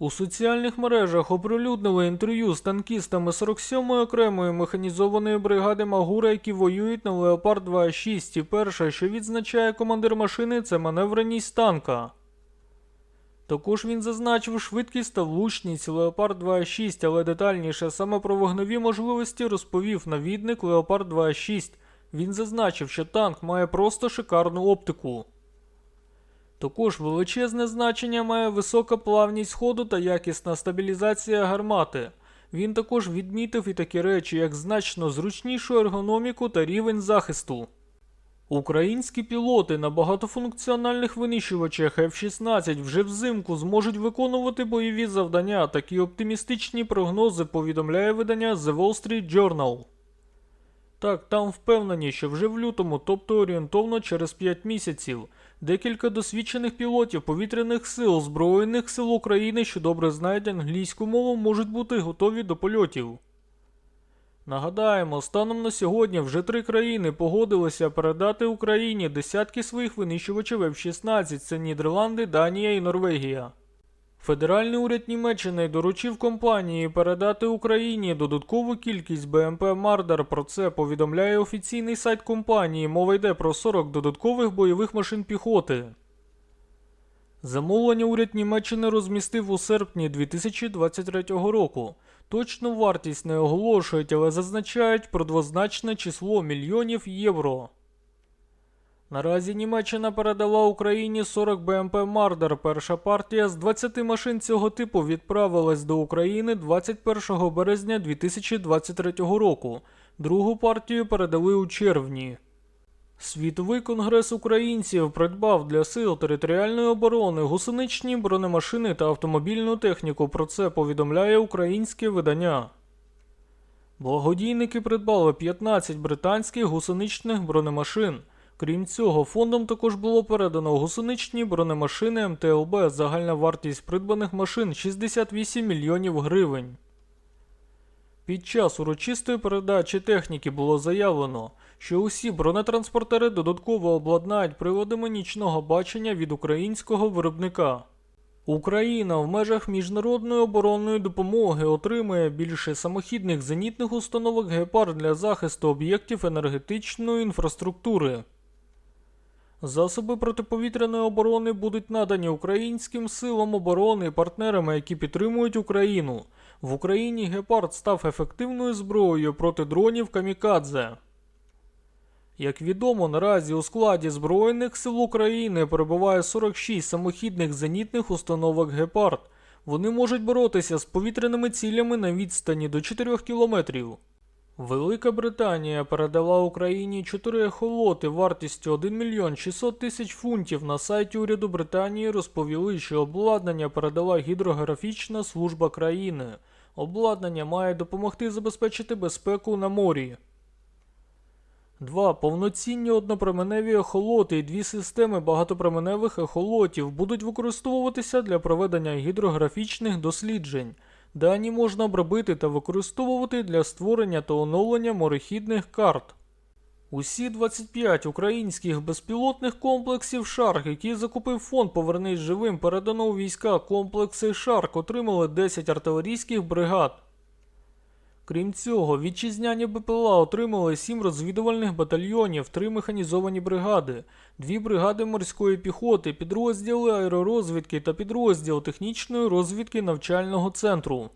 У соціальних мережах оприлюднили інтерв'ю з танкістами 47-ї окремої механізованої бригади Магура, які воюють на Леопард 2.6. І перше, що відзначає командир машини, це маневреність танка. Також він зазначив швидкість та влучність Леопард 2.6, але детальніше саме про вогневі можливості розповів навідник Леопард 2.6. Він зазначив, що танк має просто шикарну оптику. Також величезне значення має висока плавність ходу та якісна стабілізація гармати. Він також відмітив і такі речі, як значно зручнішу ергономіку та рівень захисту. Українські пілоти на багатофункціональних винищувачах F-16 вже взимку зможуть виконувати бойові завдання. Такі оптимістичні прогнози повідомляє видання The Wall Street Journal. Так, там впевнені, що вже в лютому, тобто орієнтовно через 5 місяців, декілька досвідчених пілотів повітряних сил Збройних сил України, що добре знають англійську мову, можуть бути готові до польотів. Нагадаємо, станом на сьогодні вже три країни погодилися передати Україні десятки своїх винищувачів F-16 це Нідерланди, Данія і Норвегія. Федеральний уряд Німеччини доручив компанії передати Україні додаткову кількість БМП Мардер. Про це повідомляє офіційний сайт компанії. Мова йде про 40 додаткових бойових машин піхоти. Замовлення уряд Німеччини розмістив у серпні 2023 року. Точну вартість не оголошують, але зазначають про двозначне число мільйонів євро. Наразі Німеччина передала Україні 40 БМП Мардер. Перша партія з 20 машин цього типу відправилась до України 21 березня 2023 року. Другу партію передали у червні. Світовий конгрес українців придбав для сил територіальної оборони гусеничні бронемашини та автомобільну техніку. Про це повідомляє українське видання. Благодійники придбали 15 британських гусеничних бронемашин. Крім цього, фондом також було передано гусеничні бронемашини МТЛБ. Загальна вартість придбаних машин 68 мільйонів гривень. Під час урочистої передачі техніки було заявлено, що усі бронетранспортери додатково обладнають приладами нічного бачення від українського виробника. Україна в межах міжнародної оборонної допомоги отримує більше самохідних зенітних установок Гепард для захисту об'єктів енергетичної інфраструктури. Засоби протиповітряної оборони будуть надані українським силам оборони і партнерами, які підтримують Україну. В Україні Гепард став ефективною зброєю проти дронів Камікадзе. Як відомо, наразі у складі Збройних сил України перебуває 46 самохідних зенітних установок Гепард. Вони можуть боротися з повітряними цілями на відстані до 4 кілометрів. Велика Британія передала Україні 4 ехолоти вартістю 1 мільйон 600 тисяч фунтів. На сайті уряду Британії розповіли, що обладнання передала гідрографічна служба країни. Обладнання має допомогти забезпечити безпеку на морі. Два повноцінні однопроменеві ехолоти і дві системи багатопроменевих ехолотів будуть використовуватися для проведення гідрографічних досліджень. Дані можна обробити та використовувати для створення та оновлення морехідних карт. Усі 25 українських безпілотних комплексів Шарк, які закупив фонд Повернись живим, передано у війська комплекси Шарк, отримали 10 артилерійських бригад. Крім цього, вітчизняні БПЛА отримали 7 розвідувальних батальйонів, 3 механізовані бригади, 2 бригади морської піхоти, підрозділи аеророзвідки та підрозділ технічної розвідки навчального центру.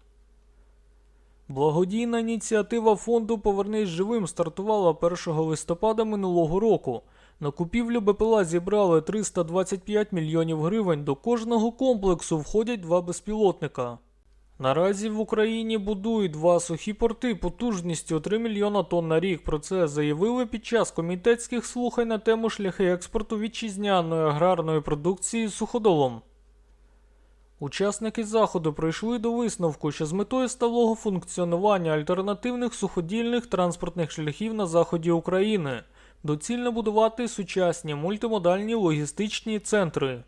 Благодійна ініціатива фонду Повернись живим стартувала 1 листопада минулого року. На купівлю БПЛА зібрали 325 мільйонів гривень. До кожного комплексу входять два безпілотника. Наразі в Україні будують два сухі порти потужністю 3 мільйона тонн на рік. Про це заявили під час комітетських слухань на тему шляхи експорту вітчизняної аграрної продукції суходолом. Учасники заходу прийшли до висновку, що з метою сталого функціонування альтернативних суходільних транспортних шляхів на заході України Доцільно будувати сучасні мультимодальні логістичні центри.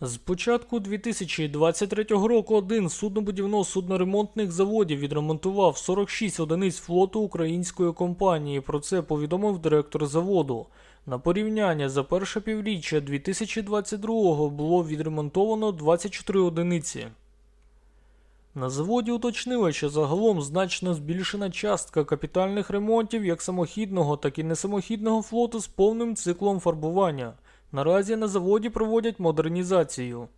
З початку 2023 року один суднобудівно-судноремонтних заводів відремонтував 46 одиниць флоту української компанії. Про це повідомив директор заводу. На порівняння за перше півріччя 2022-го було відремонтовано 24 одиниці. На заводі уточнили, що загалом значно збільшена частка капітальних ремонтів як самохідного, так і несамохідного флоту з повним циклом фарбування. Наразі на заводі проводять модернізацію.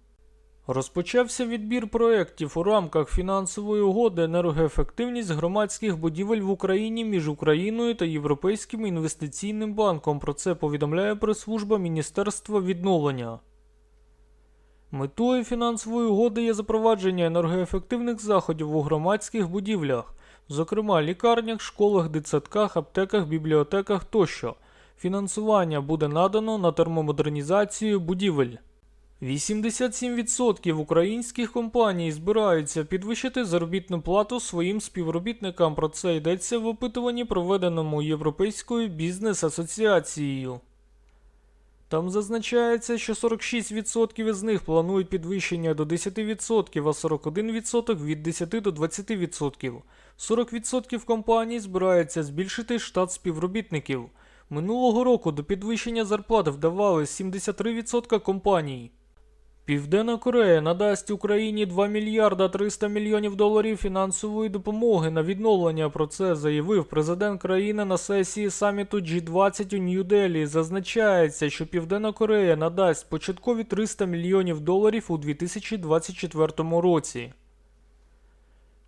Розпочався відбір проєктів у рамках фінансової угоди енергоефективність громадських будівель в Україні між Україною та Європейським інвестиційним банком. Про це повідомляє прес-служба Міністерства відновлення. Метою фінансової угоди є запровадження енергоефективних заходів у громадських будівлях, зокрема лікарнях, школах, дитсадках, аптеках, бібліотеках тощо. Фінансування буде надано на термомодернізацію будівель. 87% українських компаній збираються підвищити заробітну плату своїм співробітникам. Про це йдеться в опитуванні, проведеному Європейською бізнес-асоціацією. Там зазначається, що 46% із них планують підвищення до 10%, а 41% від 10 до 20%. 40% компаній збираються збільшити штат співробітників. Минулого року до підвищення зарплат вдавалось 73% компаній. Південна Корея надасть Україні 2 мільярда 300 мільйонів доларів фінансової допомоги на відновлення. Про це заявив президент країни на сесії саміту G20 у Нью-Делі. Зазначається, що Південна Корея надасть початкові 300 мільйонів доларів у 2024 році.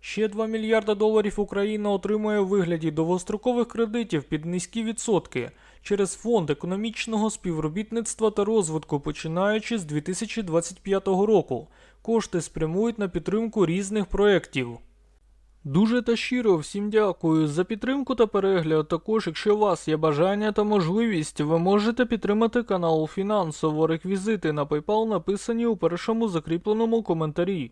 Ще 2 мільярда доларів Україна отримує у вигляді довгострокових кредитів під низькі відсотки через фонд економічного співробітництва та розвитку, починаючи з 2025 року. Кошти спрямують на підтримку різних проєктів. Дуже та щиро всім дякую за підтримку та перегляд. Також, якщо у вас є бажання та можливість, ви можете підтримати канал фінансово. Реквізити на PayPal написані у першому закріпленому коментарі.